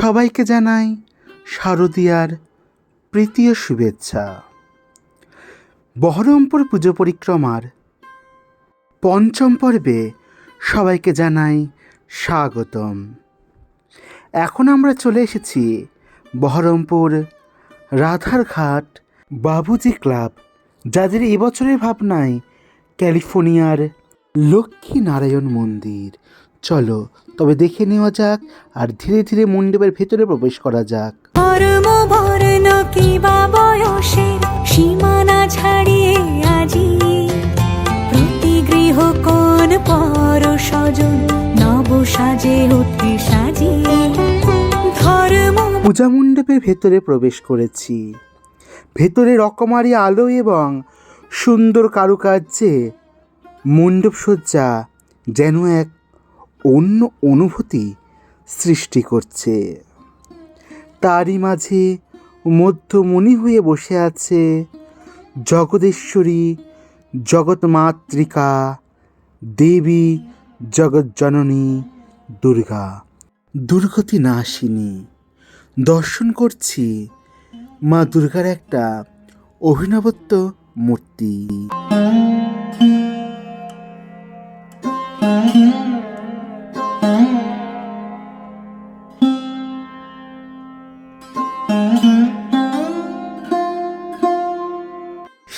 সবাইকে জানাই শারদীয়ার প্রীতীয় শুভেচ্ছা। বহরমপুর পুজো পরিক্রমার পঞ্চম পর্বে সবাইকে জানাই স্বাগতম। এখন আমরা চলে এসেছি বহরমপুর রাধারঘাট বাবুজি ক্লাব, যাদের এবছরের ভাবনায় ক্যালিফোর্নিয়ার লক্ষ্মী নারায়ণ মন্দির। চলো তবে দেখে নেওয়া যাক আর ধীরে ধীরে মণ্ডপের ভেতরে প্রবেশ করা যাক। সীমানা ছাড়িয়ে আজি। প্রতি গৃহ কোন পর স্বজন নব সাজে সাজিয়ে ধর্ম পূজা মণ্ডপের ভেতরে প্রবেশ করেছি। ভেতরে রকমারি আলো এবং সুন্দর কারুকার্যে মণ্ডপ সজ্জা যেন এক অন্য অনুভূতি সৃষ্টি করছে। তারই মাঝে মধ্যমণি হয়ে বসে আছে জগদেশ্বরী, জগৎমাতৃকা, দেবী, জগজ্জননী, দুর্গা। দুর্গতি নাশিনী দর্শন করছি মা দুর্গার একটা অভিনবত্ব মূর্তি।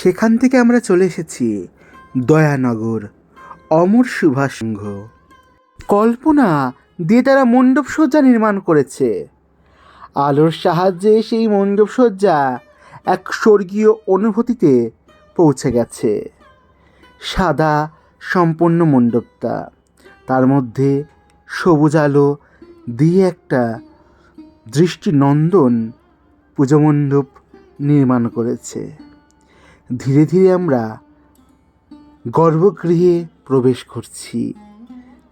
সেখান থেকে আমরা চলে এসেছি দয়ানগর অমর সুভাষ কল্পনা দিয়ে তারা মণ্ডপ সজ্জা নির্মাণ করেছে। আলোর সাহায্যে সেই মণ্ডপ সজ্জা এক স্বর্গীয় অনুভূতিতে পৌঁছে গেছে। সাদা সম্পন্ন মণ্ডপটা, তার মধ্যে সবুজ আলো দিয়ে একটা দৃষ্টিনন্দন পুজো মণ্ডপ নির্মাণ করেছে। ধীরে ধীরে আমরা গর্ভগৃহে প্রবেশ করছি,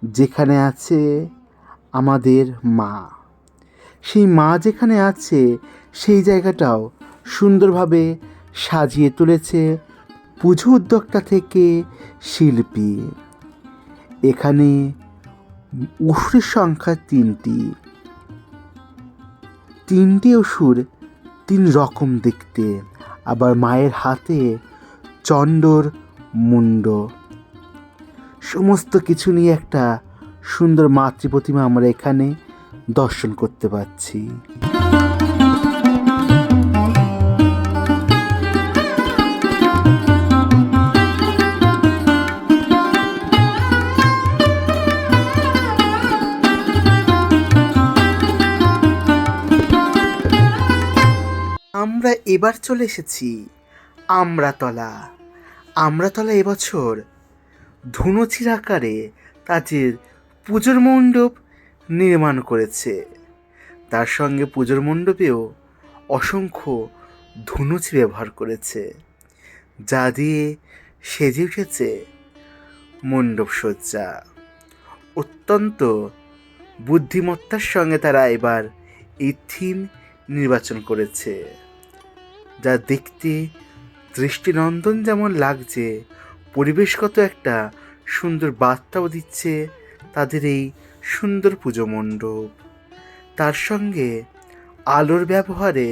যেখানে আছে আমাদের মা। সেই মা যেখানে আছে, সেই জায়গাটাও সুন্দরভাবে সাজিয়ে তুলেছে পুজো উদ্যোক্তা থেকে শিল্পী। এখানে অসুরের সংখ্যা তিনটি। তিনটি অসুর তিন রকম দেখতে। আবার মায়ের হাতে চণ্ডর মুন্ড সমস্ত কিছু নিয়ে একটা সুন্দর মাতৃ প্রতিমা আমরা এখানে দর্শন করতে পাচ্ছি এবার চলে এসেছি আমরাতলা। আমরাতলা এবছর ধুনুচির আকারে তাদের পুজোর মণ্ডপ নির্মাণ করেছে। তার সঙ্গে পুজোর মণ্ডপেও অসংখ্য ধুনুচি ব্যবহার করেছে, যা দিয়ে সেজে উঠেছে মণ্ডপ সজ্জা। অত্যন্ত বুদ্ধিমত্তার সঙ্গে তারা এবার এই থিম নির্বাচন করেছে। যা দেখতে দৃষ্টিনন্দন যেমন লাগছে, পরিবেশগত একটা সুন্দর বার্তাও দিচ্ছে তাদের এই সুন্দর পুজো মণ্ডপ। তার সঙ্গে আলোর ব্যবহারে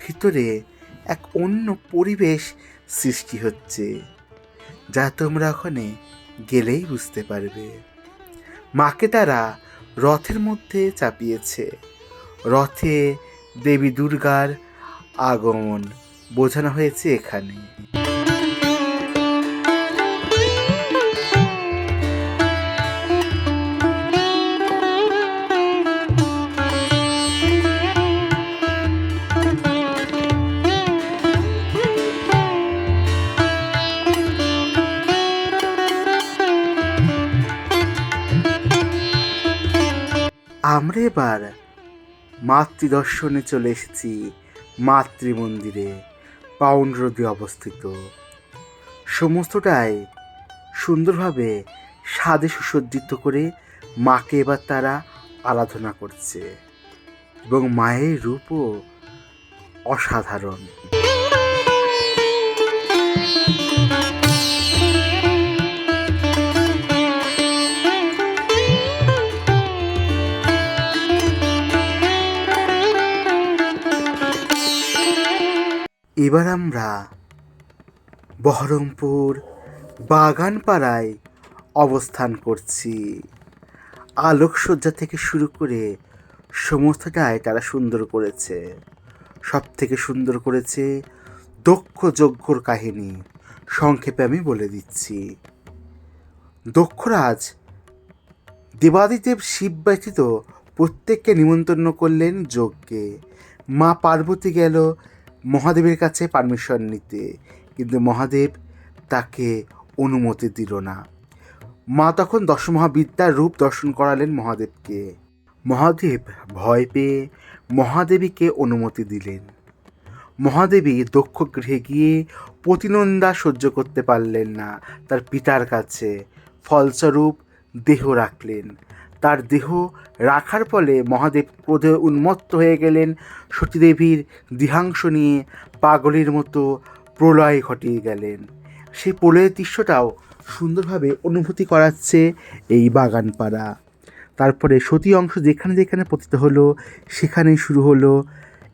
ভিতরে এক অন্য পরিবেশ সৃষ্টি হচ্ছে, যা তোমরা ওখানে গেলেই বুঝতে পারবে। মাকে তারা রথের মধ্যে চাপিয়েছে। রথে দেবী দুর্গার আগমন বোঝানো হয়েছে এখানে। আমরা এবার মাতৃদর্শনে চলে এসেছি। মাতৃ মন্দিরে পাউন্ড রোডে অবস্থিত। সমস্তটাই সুন্দরভাবে স্বাদে সুসজ্জিত করে মাকে এবার তারা আরাধনা করছে এবং মায়ের রূপও অসাধারণ। এবার আমরা বহরমপুর বাগানপাড়ায় অবস্থান করছি। আলোকসজ্জা থেকে শুরু করে সমস্তটাই তারা সুন্দর করেছে। সব থেকে সুন্দর করেছে দক্ষ যজ্ঞর কাহিনী। সংক্ষেপে আমি বলে দিচ্ছি। দক্ষরাজ দেবাদিদেব শিব ব্যতীত প্রত্যেককে নিমন্ত্রণ করলেন যজ্ঞে। মা পার্বতী গেল মহাদেবের কাছে পারমিশন নিতে, কিন্তু মহাদেব তাকে অনুমতি দিল না। মা তখন দশমহাবিদ্যার রূপ দর্শন করালেন মহাদেবকে। মহাদেব ভয় পেয়ে মহাদেবীকে অনুমতি দিলেন। মহাদেবী দক্ষ গৃহে গিয়ে প্রতিনন্দা সহ্য করতে পারলেন না। তার পিতার কাছে ফলস্বরূপ দেহ রাখলেন। তার দেহ রাখার ফলে মহাদেব ক্রোধে উন্মত্ত হয়ে গেলেন। সতীদেবীর দেহাংশ নিয়ে পাগলের মতো প্রলয় ঘটিয়ে গেলেন। সেই প্রলয়ের দৃশ্যটাও সুন্দরভাবে অনুভূতি করাচ্ছে এই বাগানপাড়া। তারপরে সতী অংশ যেখানে যেখানে পতিত হলো, সেখানেই শুরু হলো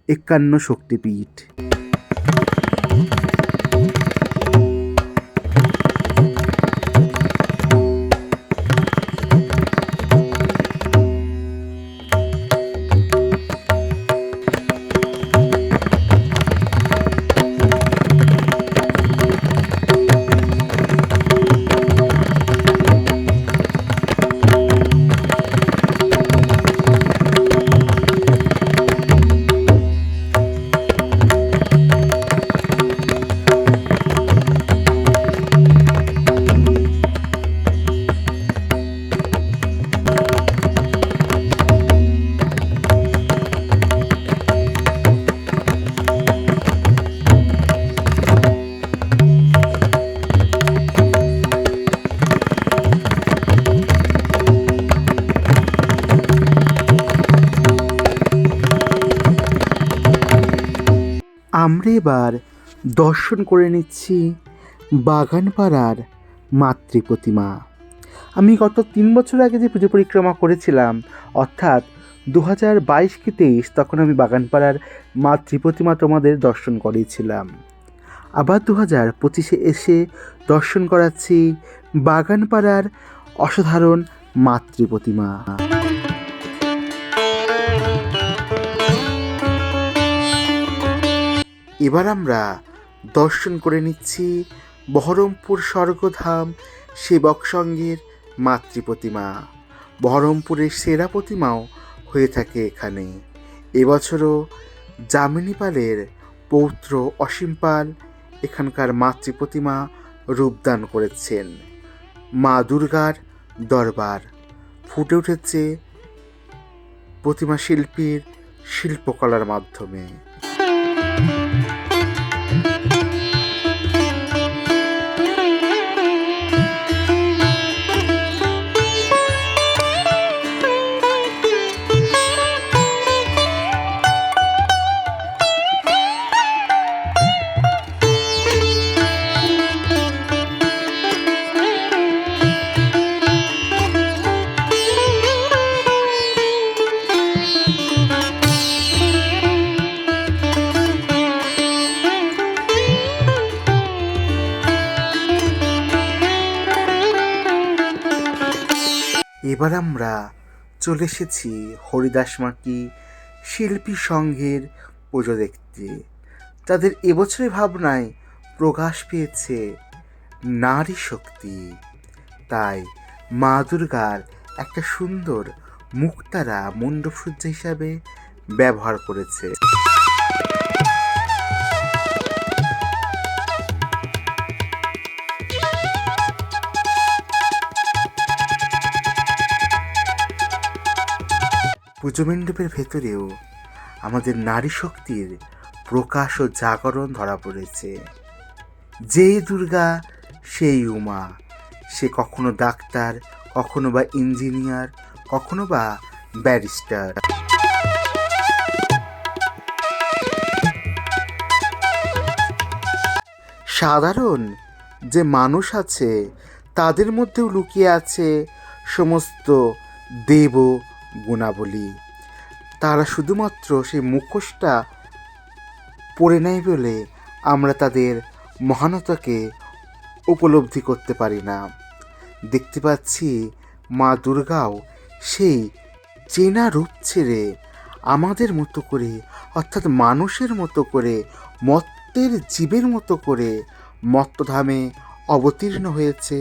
একান্ন শক্তিপীঠ। এবার দর্শন করে নিচ্ছি বাগানপাড়ার মাতৃ প্রতিমা আমি গত তিন বছর আগে যে পুজো পরিক্রমা করেছিলাম, অর্থাৎ দু হাজার বাইশ কি তেইশ, তখন আমি বাগানপাড়ার মাতৃ প্রতিমা তোমাদের দর্শন করিয়েছিলাম। আবার দু হাজার পঁচিশে এসে দর্শন করাচ্ছি বাগানপাড়ার অসাধারণ মাতৃ প্রতিমা এবার আমরা দর্শন করে নিচ্ছি বহরমপুর স্বর্গধাম সেবক সঙ্গের মাতৃ প্রতিমা। বহরমপুরের সেরা প্রতিমাও হয়ে থাকে এখানে। এবছরও যামিনী পালের পৌত্র অসীম পাল এখানকার মাতৃ প্রতিমা রূপদান করেছেন। মা দুর্গার দরবার ফুটে উঠেছে প্রতিমা শিল্পীর শিল্পকলার মাধ্যমে। এবার আমরা চলে এসেছি হরিদাস মাটি শিল্পী সংঘের পুজো দেখতে। তাদের এবছরের ভাবনায় প্রকাশ পেয়েছে নারী শক্তি। তাই মা দুর্গার একটা সুন্দর মুক্তারা মণ্ডপসজ্জা হিসাবে ব্যবহার করেছে। পুজো মণ্ডপের ভেতরেও আমাদের নারী শক্তির প্রকাশ ও জাগরণ ধরা পড়েছে। যেই দুর্গা, সেই উমা। সে কখনো ডাক্তার, কখনো বা ইঞ্জিনিয়ার, কখনো বা ব্যারিস্টার। সাধারণ যে মানুষ আছে, তাদের মধ্যেও লুকিয়ে আছে সমস্ত দেব গুণাবলী। তারা শুধুমাত্র সেই মুখোশটা পরে নেয় বলে আমরা তাদের মহানতাকে উপলব্ধি করতে পারি না। দেখতে পাচ্ছি মা দুর্গাও সেই চেনা রূপ ছেড়ে আমাদের মতো করে, অর্থাৎ মানুষের মতো করে, মত্তের জীবের মতো করে মত্তধামে অবতীর্ণ হয়েছে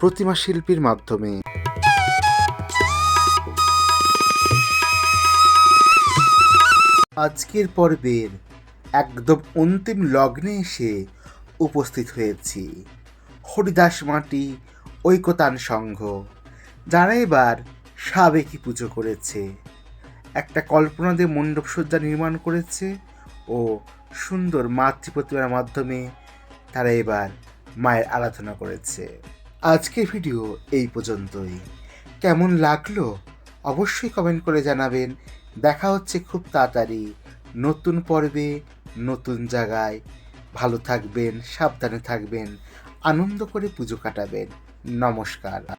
প্রতিমা শিল্পীর মাধ্যমে। আজকের পর্বের একদম অন্তিম লগ্নে এসে উপস্থিত হয়েছি। হরিদাস মাটি ঐকতান সংঘ, যারা এবার সাবেকি পুজো করেছে। একটা কল্পনা দিয়ে মণ্ডপসজ্জা নির্মাণ করেছে ও সুন্দর মাতৃ প্রতিমার মাধ্যমে তারা এবার মায়ের আরাধনা করেছে। আজকের ভিডিও এই পর্যন্তই। কেমন লাগল অবশ্যই কমেন্ট করে জানাবেন। দেখা হচ্ছে খুব তাড়াতাড়ি। নতুন পর্বে, নতুন জায়গায়। ভালো থাকবেন, সাবধানে থাকবেন। আনন্দ করে পুজো কাটাবেন। নমস্কার।